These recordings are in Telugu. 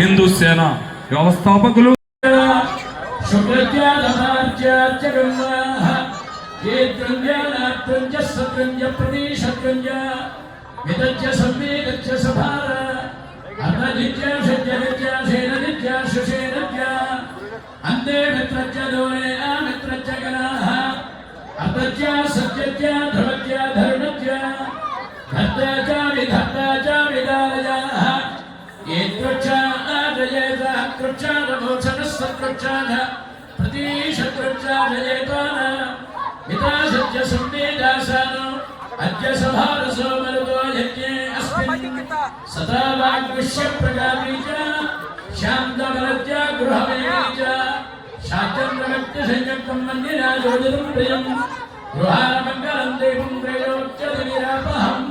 హిందూ సేన వ్యవస్థాపకులు అంతే మిత్రచ్చ దూరే ఆ మిత్రచ్చ గణాః అతచ్చ సత్యచ్చ ధృవచ్చ ధరుణచ్చ ధత్త शत्रुज्जात मोक्षदशत्रुज्जात प्रतिशत्रुज्जात एकान हितासज्य सम्मेदासानो अद्य सभारसो मरुतो यज्ञे अस्मिन्, सदा वाग्विश्य प्रजापि च शान्तमलत्या गृहमेवि च, शाचन्द्रमत्यसंयुक्तं मन्दिराजोदितं प्रियं गृहारमङ्गलं देवं त्रयोच्चदिनिरापहम्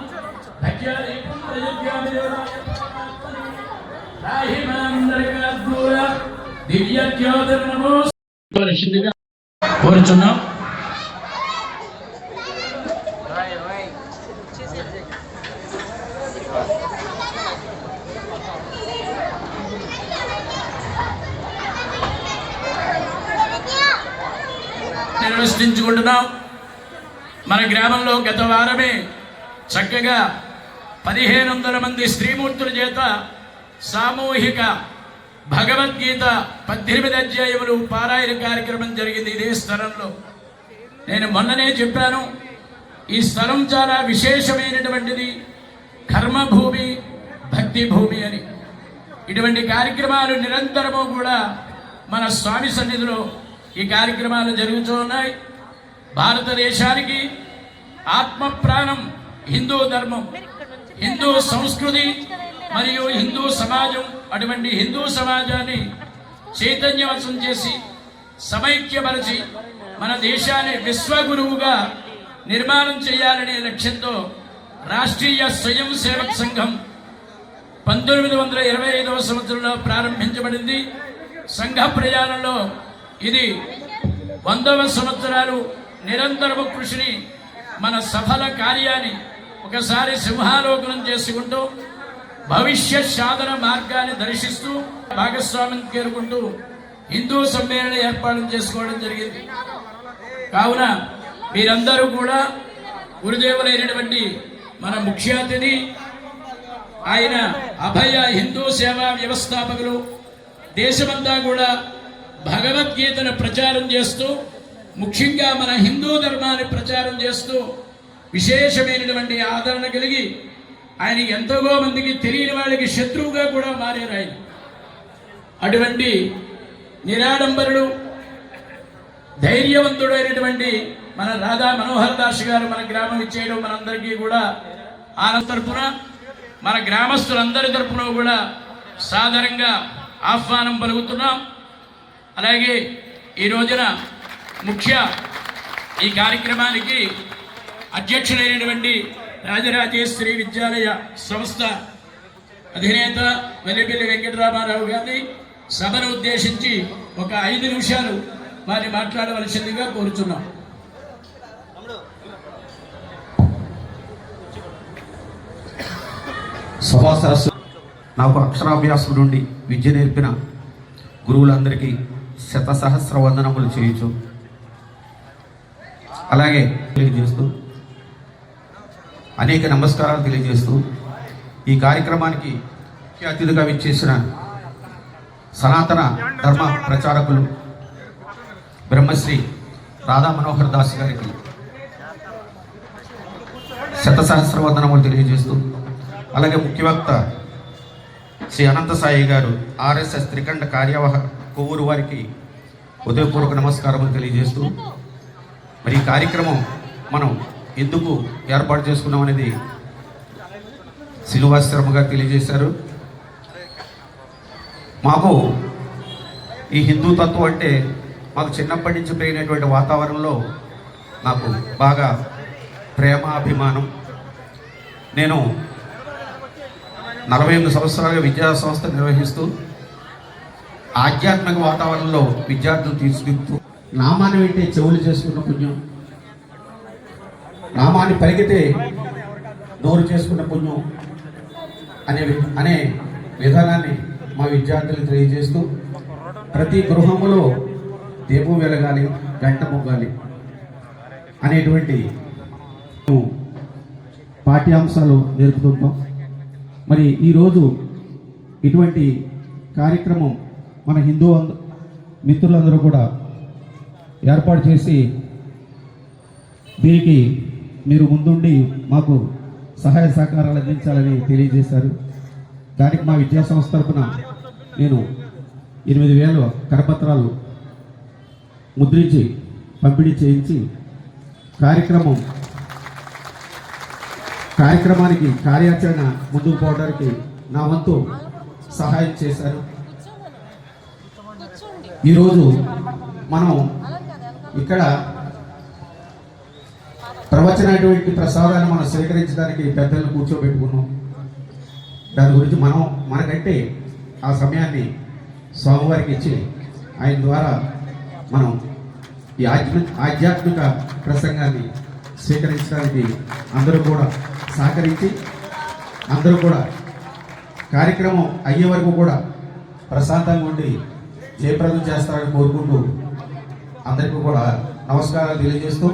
भक्त्या दीपं प्रयुज्यामिदोराय राहि माँ नरकम् దివ్య జ్యోతిర్నమో కోరుచున్నాం. నిర్వహించుకుంటున్నాం మన గ్రామంలో గత వారమే చక్కగా పదిహేను వందల మంది స్త్రీమూర్తుల చేత సామూహిక భగవద్గీత పద్దెనిమిది అధ్యాయములు పారాయణ కార్యక్రమం జరిగింది ఇదే స్థలంలో. నేను మొన్ననే చెప్పాను ఈ స్థలం చాలా విశేషమైనటువంటిది కర్మభూమి భక్తి భూమి అని. ఇటువంటి కార్యక్రమాలు నిరంతరము కూడా మన స్వామి సన్నిధిలో ఈ కార్యక్రమాలు జరుగుతూ ఉన్నాయి. భారతదేశానికి ఆత్మ ప్రాణం హిందూ ధర్మం హిందూ సంస్కృతి మరియు హిందూ సమాజం అటువంటి హిందూ సమాజాన్ని చైతన్యవంతం చేసి సమైక్యపరిచి మన దేశాన్ని విశ్వగురువుగా నిర్మాణం చేయాలనే లక్ష్యంతో రాష్ట్రీయ స్వయం సేవక్ సంఘం పంతొమ్మిది వందల ఇరవై ఐదవ సంవత్సరంలో ప్రారంభించబడింది. సంఘ ప్రయాణంలో ఇది వందవ సంవత్సరాలు నిరంతరము కృషిని మన సఫల కార్యాన్ని ఒకసారి సింహాలోకనం చేసుకుంటూ భవిష్య సాధన మార్గాన్ని దర్శిస్తూ భాగస్వామిని చేరుకుంటూ హిందూ సమ్మేళన ఏర్పాటు చేసుకోవడం జరిగింది. కావున మీరందరూ కూడా గురుదేవులైనటువంటి మన ముఖ్య అతిథి ఆయన అభయ హిందూ సేవా వ్యవస్థాపకులు దేశమంతా కూడా భగవద్గీతను ప్రచారం చేస్తూ ముఖ్యంగా మన హిందూ ధర్మాన్ని ప్రచారం చేస్తూ విశేషమైనటువంటి ఆదరణ కలిగి ఆయన ఎంతగో మందికి తెలియని వాళ్ళకి శత్రువుగా కూడా మారారు ఆయన. అటువంటి నిరాడంబరుడు ధైర్యవంతుడైనటువంటి మన రాధా మనోహర్ దాస్ గారు మన గ్రామం ఇచ్చేయడం మనందరికీ కూడా ఆనంద తరపున మన గ్రామస్తులందరి తరపున కూడా సాధారణంగా ఆహ్వానం పలుకుతున్నాం. అలాగే ఈ రోజున ముఖ్య ఈ కార్యక్రమానికి అధ్యక్షుడైనటువంటి రాజరాజేశ్వరి విద్యాలయ సంస్థ అధినేత వెల్లిపల్లి వెంకటరామారావు గారిని సభను ఉద్దేశించి ఒక ఐదు నిమిషాలు వారిని మాట్లాడవలసిందిగా కోరుచున్నాం. సభా సరస్సు నాకు అక్షరాభ్యాసం నుండి విద్య నేర్పిన గురువులందరికీ శత సహస్ర వందనములు చేయొచ్చు అలాగే తెలియజేస్తూ అనేక నమస్కారాలు తెలియజేస్తూ ఈ కార్యక్రమానికి ముఖ్య అతిథిగా విచ్చేసిన సనాతన ధర్మ ప్రచారకులు బ్రహ్మశ్రీ రాధా మనోహర్ దాస్ గారికి శత వందనములు తెలియజేస్తూ అలాగే ముఖ్యవక్త శ్రీ అనంత సాయి గారు ఆర్ఎస్ఎస్ త్రికండ కార్యవాహ కొవ్వూరు వారికి ఉదయపూర్వక నమస్కారములు తెలియజేస్తూ మరి ఈ కార్యక్రమం మనం ఎందుకు ఏర్పాటు చేసుకున్నాం అనేది శ్రీనివాసరామ గారు తెలియజేశారు. మాకు ఈ హిందూ తత్వం అంటే మాకు చిన్నప్పటి నుంచి పెరిగినటువంటి వాతావరణంలో నాకు బాగా ప్రేమ అభిమానం. నేను నలభై ఎనిమిది సంవత్సరాలుగా విద్యా సంస్థ నిర్వహిస్తూ ఆధ్యాత్మిక వాతావరణంలో విద్యార్థులు తీసుకెళ్తూ నామాన్ని వింటే చెవులు చేసుకున్న పుణ్యం. నామాన్ని పరిగితే నోరు చేసుకున్న పుణ్యం అనే వి- అనే విధానాన్ని మా విద్యార్థులకు తెలియజేస్తూ ప్రతి గృహములో దీపం వెలగాలి గంట మొగ్గాలి అనేటువంటి పాఠ్యాంశాలు నేర్పుతుంటాం. మరి ఈరోజు ఇటువంటి కార్యక్రమం మన హిందూ అంద- మిత్రులందరూ కూడా ఏర్పాటు చేసి దీనికి మీరు ముందుండి మాకు సహాయ సహకారాలు అందించాలని తెలియజేశారు. దానికి మా విద్యా సంస్థ నేను ఎనిమిది వేల కరపత్రాలు ముద్రించి పంపిణీ చేయించి కార్యక్రమం కార్యక్రమానికి కార్యాచరణ ముందుకు పోవడానికి నా వంతు సహాయం చేశారు. ఈరోజు మనం ఇక్కడ ప్రవచనటువంటి ప్రసాదాన్ని మనం స్వీకరించడానికి పెద్దలను కూర్చోబెట్టుకున్నాం. దాని గురించి మనం మనకంటే ఆ సమయాన్ని స్వామివారికి ఇచ్చి ఆయన ద్వారా మనం ఈ ఆధ్యాత్మిక ఆధ్యాత్మిక ప్రసంగాన్ని స్వీకరించడానికి అందరూ కూడా సహకరించి అందరూ కూడా కార్యక్రమం అయ్యే వరకు కూడా ప్రశాంతంగా ఉండి జయప్రదం చేస్తారని కోరుకుంటూ అందరికీ కూడా నమస్కారాలు తెలియజేస్తూ